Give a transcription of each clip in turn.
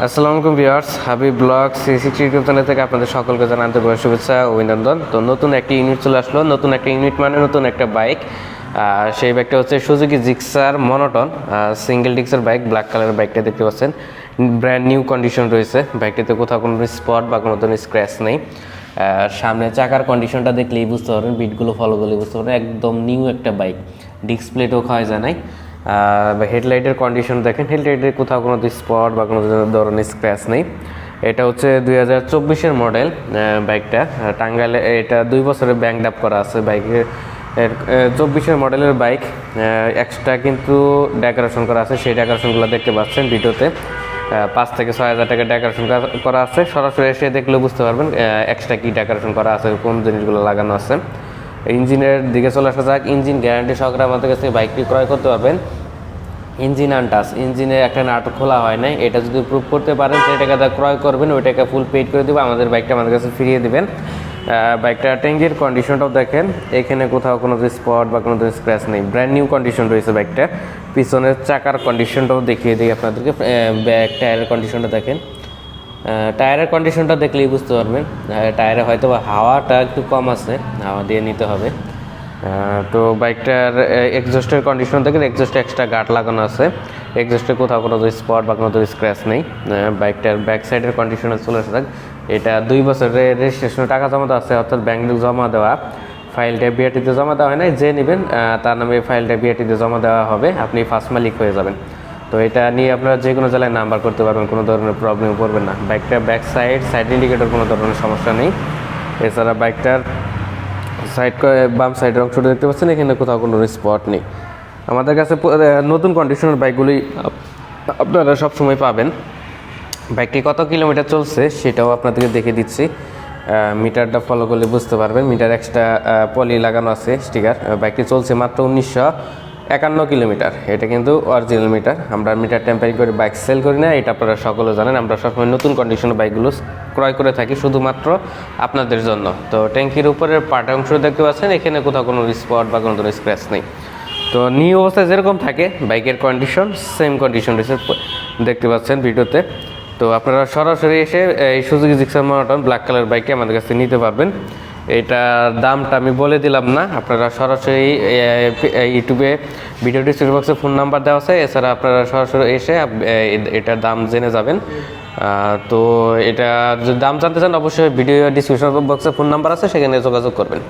আসসালামু আলাইকুম viewers, Habib vlog C six YouTube থেকে আপনাদের সকলকে জানাতে বয়স শুভেচ্ছা অভিনন্দন। তো নতুন একটি ইউনিট চলে আসলো, নতুন একটা ইউনিট মানে নতুন একটা বাইক। সেই বাইকটা হচ্ছে সুজুকি জিক্সার মনোটন সিঙ্গেল ডিক্সের বাইক, ব্ল্যাক কালারের বাইকটা দেখতে পাচ্ছেন। ব্র্যান্ড নিউ কন্ডিশন রয়েছে, বাইকটাতে কোথাও কোনো স্পট বা কোনো ধরনের স্ক্র্যাচ নেই। সামনে চাকার কন্ডিশনটা দেখলেই বুঝতে পারবেন, বিটগুলো ফলো করলেই বুঝতে পারবেন, একদম নিউ একটা বাইক। ডিসপ্লেটও খাওয়া যায় নাই। হেডলাইটের কন্ডিশন দেখেন। হেডলাইটের কোথাও কোনো স্পট বা কোনো ধরনের স্ক্র্যাচ নেই। এটা হচ্ছে দুই হাজার চব্বিশের মডেল বাইকটা টাঙ্গাইলে এটা দুই বছরের ব্যাংক ডাপ করা আছে বাইকের চব্বিশের মডেলের বাইক এক্সট্রা কিন্তু ডেকোরেশন করা আছে। সেই ডেকোরেশনগুলো দেখতে পাচ্ছেন ভিডিওতে। পাঁচ থেকে ছয় হাজার টাকা ডেকোরেশন করা আছে। সরাসরি এসে দেখলে বুঝতে পারবেন এক্সট্রা কী ডেকোরেশন করা আছে, কোন জিনিসগুলো লাগানো আছে। ইঞ্জিনের দিকে চলে আসা যাক। ইঞ্জিন গ্যারান্টি সহকারে আমাদের কাছে বাইকটি ক্রয় করতে পারবেন। ইঞ্জিন আনটাস, ইঞ্জিনে একটা নাট খোলা হয় নাই। এটা যদি প্রুভ করতে পারেন যে টাকাটা ক্রয় করবেন ওই টাকা ফুল পেড করে দেবো, আমাদের বাইকটা আমাদের কাছে ফিরিয়ে দেবেন। বাইকটা ট্যাঙ্কির কন্ডিশনটাও দেখেন। এখানে কোথাও কোনো স্পট বা কোনো স্ক্র্যাচ নেই। ব্র্যান্ড নিউ কন্ডিশন রয়েছে বাইকটা। পিছনের চাকার কন্ডিশনটাও দেখিয়ে দিই আপনাদেরকে। ব্যাক টায়ারের কন্ডিশনটা দেখেন। টায়ারের কন্ডিশনটা দেখলেই বুঝতে পারবেন। টায়ারে হয়তো বা হাওয়াটা একটু কম আছে, হাওয়া দিয়ে নিতে হবে। তো বাইকটার এক্সজস্টের কন্ডিশন দেখেন এক্সজস্টে এক্সট্রা গার্ড লাগানো আছে। এক্সজস্টে কোথাও কোনো স্পট বা কোনো স্ক্র্যাচ নেই। বাইকটার ব্যাক সাইডের কন্ডিশনে চলে আসে থাক এটা দুই বছরের রেজিস্ট্রেশনের টাকা জমা দেওয়া আছে, অর্থাৎ ব্যাংক জমা দেওয়া। ফাইলটা বিআরটিতে জমা দেওয়া হয় না যে নেবেন তার নামে ফাইলটা বিআরটিতে জমা দেওয়া হবে, আপনি ফার্স্ট মালিক হয়ে যাবেন। তো এটা নিয়ে আপনারা যে কোনো জায়গায় নাম্বার করতে পারবেন, কোনো ধরনের প্রবলেম পড়বেন না। বাইকটা ব্যাক সাইড সাইড ইন্ডিকেটর কোনো ধরনের সমস্যা নেই। এছাড়া বাইকটার সাইড বাম সাইডের অংশটা দেখতে পাচ্ছেন, এখানে কোথাও কোনো স্পট নেই। আমাদের কাছে নতুন কন্ডিশনের বাইকগুলি আপ- আপনারা সবসময় পাবেন। বাইকটি কত কিলোমিটার চলছে সেটাও আপনাদেরকে দেখে দিচ্ছি। মিটারটা ফলো করলে বুঝতে পারবেন। মিটার এক্সট্রা পলি লাগানো আছে স্টিকার বাইকটি চলছে মাত্র উনিশশো একান্ন কিলোমিটার। এটা কিন্তু অরিজিনাল মিটার আমরা মিটার টেম্পারিং করে বাইক সেল করি না, এটা আপনারা সকলে জানেন। আমরা সবসময় নতুন কন্ডিশনের বাইকগুলো ক্রয় করে থাকি শুধুমাত্র আপনাদের জন্য। তো ট্যাঙ্কির উপরের পার্ট অংশ দেখতে পাচ্ছেন, এখানে কোথাও কোনো স্পট বা কোনো ধরনের স্ক্র্যাচ নেই। তো নিউ অবস্থায় যেরকম থাকে বাইকের কন্ডিশন সেম কন্ডিশন রয়েছে। দেখতে পাচ্ছেন ভিডিওতে। তো আপনারা সরাসরি এসে এই Suzuki Gixxer monotone black colour বাইকটি আমাদের কাছে নিতে পারবেন। এটার দামটা আমি বলে দিলাম না। আপনারা সরাসরি ইউটিউবে ভিডিও ডিসক্রিপশন বক্সে ফোন নাম্বার দেওয়া আছে। এছাড়া আপনারা সরাসরি এসে এটার দাম জেনে যাবেন। তো এটা যদি দাম জানতে চান, অবশ্যই ভিডিও ডিসক্রিপশন বক্সে ফোন নাম্বার আছে, সেখানে যোগাযোগ করবেন।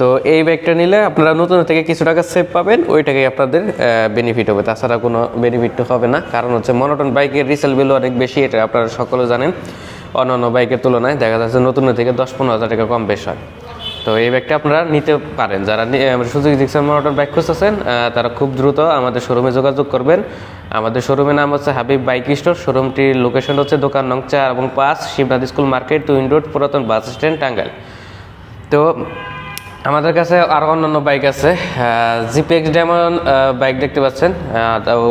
তো এই ব্যাগটা নিলে আপনারা নতুন থেকে কিছু টাকা সেভ পাবেন ওই টাকাই আপনাদের বেনিফিট হবে। তাছাড়া কোনো বেনিফিট হবে না। কারণ হচ্ছে মনোটন বাইকের রিসেল ভ্যালু অনেক বেশি, এটা আপনারা সকলে জানেন। অন্যান্য বাইকের তুলনায় দেখা যাচ্ছে নতুন থেকে দশ পনেরো হাজার টাকা কম বেশ হয়। তো এই ব্যাগটা আপনারা নিতে পারেন। যারা সুযোগ জিক্সার মনোটন বাইক খুঁজতেছেন তারা খুব দ্রুত আমাদের শোরুমে যোগাযোগ করবেন। আমাদের শোরুমের নাম হচ্ছে হাবিব বাইক স্টোর। শোরুমটির লোকেশন হচ্ছে দোকান নং চার এবং পাঁচ, Shibnath school market twin road, পুরাতন বাস স্ট্যান্ড, টাঙ্গাইল। তো আমাদের কাছে আরও অন্যান্য বাইক আছে। জিপিএক্স ডায়মন্ড বাইক দেখতে পাচ্ছেন।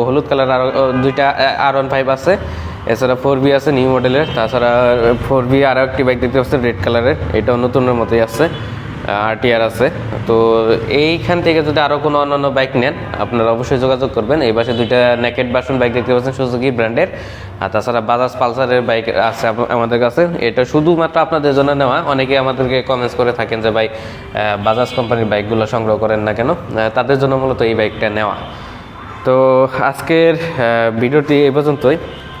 হলুদ কালার আরও দুইটা আর ওয়ান ফাইভ আছে। এছাড়া ফোর বি আছে নিউ মডেলের তাছাড়া ফোর বি আরও একটি বাইক দেখতে পাচ্ছেন রেড কালারের এটাও নতুনের মতোই আছে আরটিআর আছে। তো এইখান থেকে যদি আরও কোনো অন্যান্য বাইক নেন, আপনারা অবশ্যই যোগাযোগ করবেন। এই পাশে দুইটা নেকেট বাসন বাইক দেখতে পাচ্ছেন সুজুকি ব্র্যান্ডের আর তাছাড়া বাজাজ পালসারের বাইক আছে আমাদের কাছে। এটা শুধুমাত্র আপনাদের জন্য নেওয়া। অনেকে আমাদেরকে কমেন্টস করে থাকেন যে, ভাই বাজাজ কোম্পানির বাইকগুলো সংগ্রহ করেন না কেন? তাদের জন্য মূলত এই বাইকটা নেওয়া। তো আজকের ভিডিওটি এই পর্যন্তই।